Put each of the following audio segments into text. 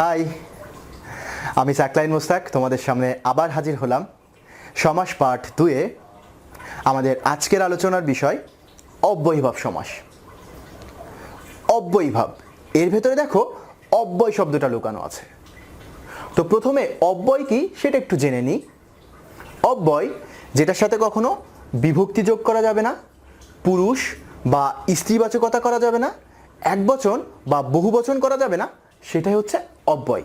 High, আমি সাকলাইন মোস্তাক, তোমাদের সামনে আবার হাজির হলাম সমাস পাঠ দুয়ে আমাদের আজকের আলোচনার বিষয় অব্যয়ীভাব সমাস। অব্যয়ীভাব, এর ভেতরে দেখো অব্যয় শব্দটা লুকানো আছে। তো প্রথমে অব্যয় কি সেটা একটু জেনে নিই। অব্যয়, যেটার সাথে কখনো বিভক্তি যোগ করা যাবে না, পুরুষ বা স্ত্রীবাচকতা করা যাবে না এক বচন বা বহু বচন করা যাবে না সেটাই হচ্ছে অব্যয়।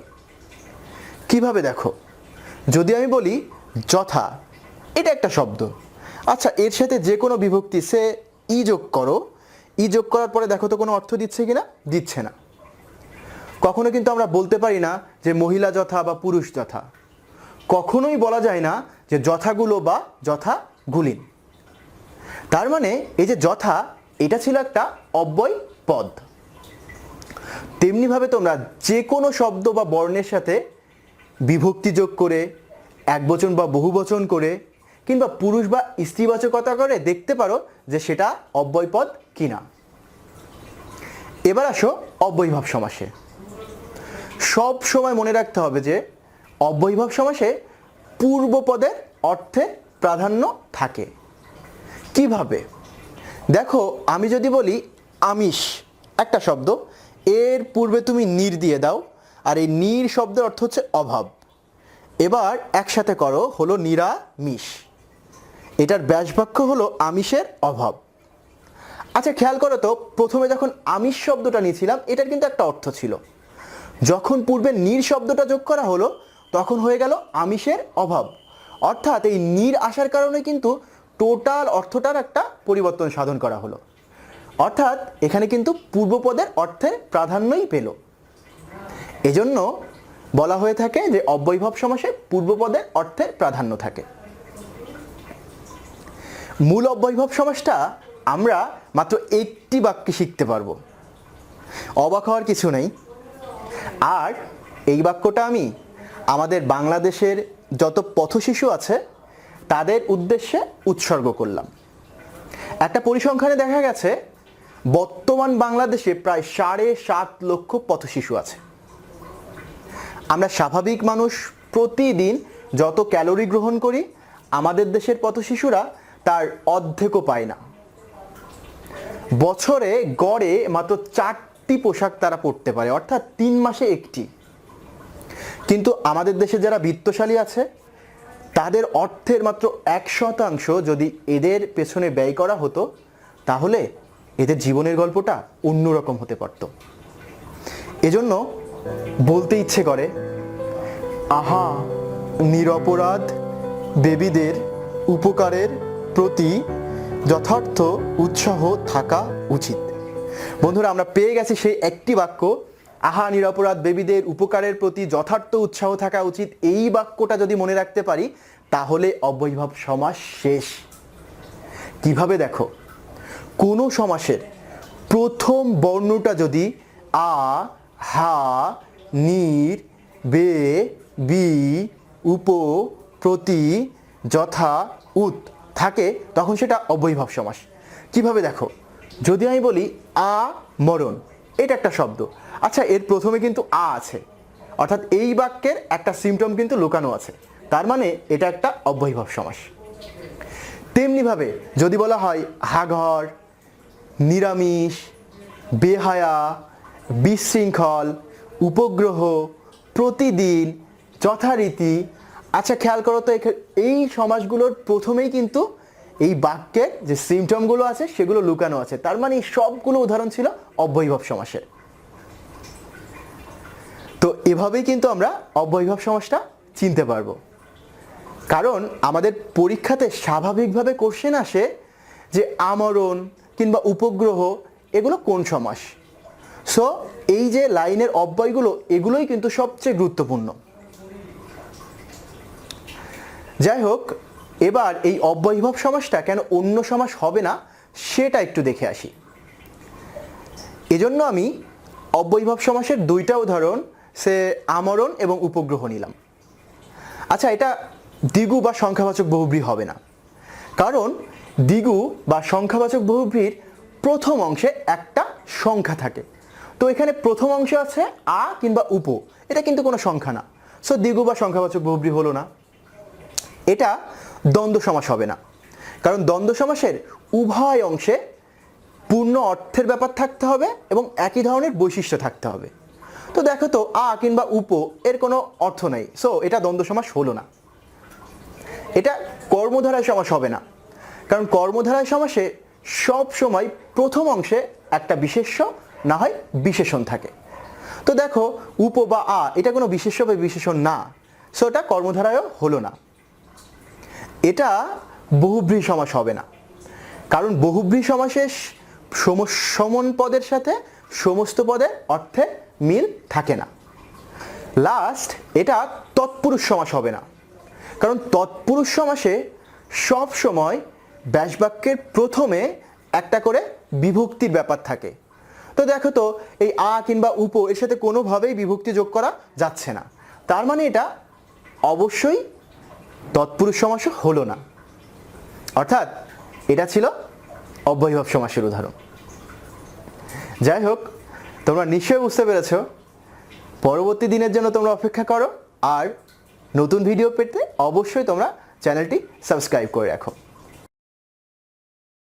কীভাবে দেখো? যদি আমি বলি যথা, এটা একটা শব্দ। আচ্ছা এর সাথে যে কোনো বিভক্তি সে ই যোগ করো। ই যোগ করার পরে দেখো তো কোনো অর্থ দিচ্ছে কিনা? দিচ্ছে না। কখনো কিন্তু আমরা বলতে পারি না যে মহিলা যথা বা পুরুষ যথা। কখনোই বলা যায় না যে যথাগুলো বা যথা যথাগুলিন। তার মানে এই যে যথা, এটা ছিল একটা অব্যয় পদ। তেমনিভাবে তোমরা যে কোনো শব্দ বা বর্ণের সাথে বিভক্তি যোগ করে একবচন বা বহুবচন করে, কিংবা পুরুষ বা স্ত্রীবাচকতা করে দেখতে পারো যে সেটা অব্যয় পদ কিনা। এবার আসো অব্যয়ভাব সমাসে। সব সময় মনে রাখতে হবে যে অব্যয়ভাব সমাসে পূর্বপদের অর্থে প্রাধান্য থাকে। কীভাবে? দেখো, আমি যদি বলি আমিষ, একটা শব্দ। এর পূর্বে তুমি নির দিয়ে দাও, আর এই নির শব্দের অর্থ হচ্ছে অভাব। এবার একসাথে করো, হলো নিরামিষ। এটার ব্যাসবাক্য হলো আমিষের অভাব। আচ্ছা খেয়াল করো তো, প্রথমে যখন আমিষ শব্দটা নিয়েছিলাম, এটার কিন্তু একটা অর্থ ছিল। যখন পূর্বে নির শব্দটা যোগ করা হলো, তখন হয়ে গেল আমিষের অভাব। অর্থাৎ এই নির আসার কারণে কিন্তু টোটাল অর্থটার একটা পরিবর্তন সাধন করা হলো। অর্থাৎ এখানে কিন্তু পূর্বপদের অর্থের প্রাধান্যই পেল। এজন্য বলা হয়ে থাকে যে অব্যয়ভাব সমাসে পূর্বপদের অর্থের প্রাধান্য থাকে। মূল অব্যয়ভাব সমাসটা আমরা মাত্র একটি বাক্যে শিখতে পারব। অবাক হওয়ার কিছু নেই। আর এই বাক্যটা আমি আমাদের বাংলাদেশের যত পথশিশু আছে, তাদের উদ্দেশ্যে উৎসর্গ করলাম। একটা পরিসংখ্যানে দেখা গেছে বর্তমান বাংলাদেশে প্রায় সাড়ে সাত লক্ষ পথশিশু আছে। আমরা স্বাভাবিক মানুষ প্রতিদিন যত ক্যালোরি গ্রহণ করি, আমাদের দেশের পথশিশুরা তার অর্ধেকও পায় না। বছরে গড়ে মাত্র চারটি পোশাক তারা পরতে পারে, অর্থাৎ তিন মাসে একটি। কিন্তু আমাদের দেশে যারা বিত্তশালী আছে, তাদের অর্থের মাত্র এক শতাংশ যদি এদের পেছনে ব্যয় করা হতো, তাহলে এদের জীবনের গল্পটা অন্যরকম হতে পারত। এজন্য বলতে ইচ্ছে করে, আহা, নিরপরাধ দেবীদের উপকারের প্রতি যথার্থ উৎসাহ থাকা উচিত। বন্ধুরা, আমরা পেয়ে গেছি সেই একটি বাক্য, আহা, নিরপরাধ বেবীদের উপকারের প্রতি যথার্থ উৎসাহ থাকা উচিত। এই বাক্যটা যদি মনে রাখতে পারি, তাহলে অব্যয়ভাব সমাজ শেষ। কীভাবে দেখো? কোনো সমাসের প্রথম বর্ণটা যদি আ, হা, নির, বে, বি, উপ, প্রতি, যথা উত থাকে, তখন সেটা অব্যয়ভাব সমাস। কীভাবে দেখো? যদি আমি বলি আ, মরণ, এটা একটা শব্দ। আচ্ছা এর প্রথমে কিন্তু আ আছে। অর্থাৎ এই বাক্যের একটা সিমটম কিন্তু লুকানো আছে। তার মানে এটা একটা অব্যয়ভাব সমাস। তেমনিভাবে যদি বলা হয় হাঘর নিরামিষ, বেহায়া, বিশৃঙ্খল, উপগ্রহ প্রতিদিন যথারীতি। আচ্ছা খেয়াল করো তো এই সমাজগুলোর প্রথমেই কিন্তু এই বাক্যের যে সিমটমগুলো আছে, সেগুলো লুকানো আছে। তার মানে সবগুলো উদাহরণ ছিল অব্যয়ভাব সমাসের। তো এভাবেই কিন্তু আমরা অব্যয়ভাব সমাসটা চিনতে পারব। কারণ আমাদের পরীক্ষাতে স্বাভাবিকভাবে কোশ্চেন আসে যে আমরণ কিংবা উপগ্রহ, এগুলো কোন সমাস? সো এই যে লাইনের অব্যয়গুলো, এগুলোই কিন্তু সবচেয়ে গুরুত্বপূর্ণ। যাই হোক, এবার এই অব্যয়ভাব সমাসটা কেন অন্য সমাস হবে না, সেটা একটু দেখে আসি। এজন্য আমি অব্যয়ভাব সমাসের দুইটা উদাহরণ, সে আমরণ এবং উপগ্রহ নিলাম। আচ্ছা এটা দ্বিগু বা সংখ্যাবাচক বহুব্রী হবে না। কারণ দ্বিগু বা সংখ্যাবাচক বহুব্রীর প্রথম অংশে একটা সংখ্যা থাকে। তো এখানে প্রথম অংশে আছে আ কিংবা উপ। এটা কিন্তু কোনো সংখ্যা না। সো দ্বিগু বা সংখ্যাবাচক বহুব্রী হলো না। এটা দ্বন্দ্ব সমাস হবে না। কারণ দ্বন্দ্ব সমাসের উভয় অংশে পূর্ণ অর্থের ব্যাপার থাকতে হবে এবং একই ধরনের বৈশিষ্ট্য থাকতে হবে। তো দেখো তো, আ কিংবা উপ এর কোনো অর্থ নাই। সো এটা দ্বন্দ্ব সমাস হলো না। এটা কর্মধারায় সমাস হবে না। কারণ কর্মধারায় সমাসে সব সময় প্রথম অংশে একটা বিশেষ্য, না হয় বিশেষণ থাকে। তো দেখো, উপ বা আ, এটা কোনো বিশেষ্য বা বিশেষণ না। সো এটা কর্মধারায়ও হলো না। এটা বহুব্রী সমাস হবে না। কারণ বহুব্রী সমাসে সম- সমন পদের সাথে সমস্ত পদের অর্থে মিল থাকে না। লাস্ট এটা তৎপুরুষ সমাস হবে না। কারণ তৎপুরুষ সমাসে সব সময় ব্যাসবাক্যের প্রথমে একটা করে বিভক্তির ব্যাপার থাকে। তো দেখো তো, এই আ কিংবা উপ এর সাথে কোনোভাবেই বিভক্তি যোগ করা যাচ্ছে না। তার মানে এটা অবশ্যই তৎপুরুষ সমাসও হলো না। অর্থাৎ এটা ছিল অব্যয়ভাব সমাসের উদাহরণ। যাই হোক, তোমরা নিশ্চয়ই বুঝতে পেরেছ, পরবর্তী দিনের জন্য তোমরা অপেক্ষা করো, আর নতুন ভিডিও পেতে অবশ্যই তোমরা চ্যানেলটি সাবস্ক্রাইব করে রাখো।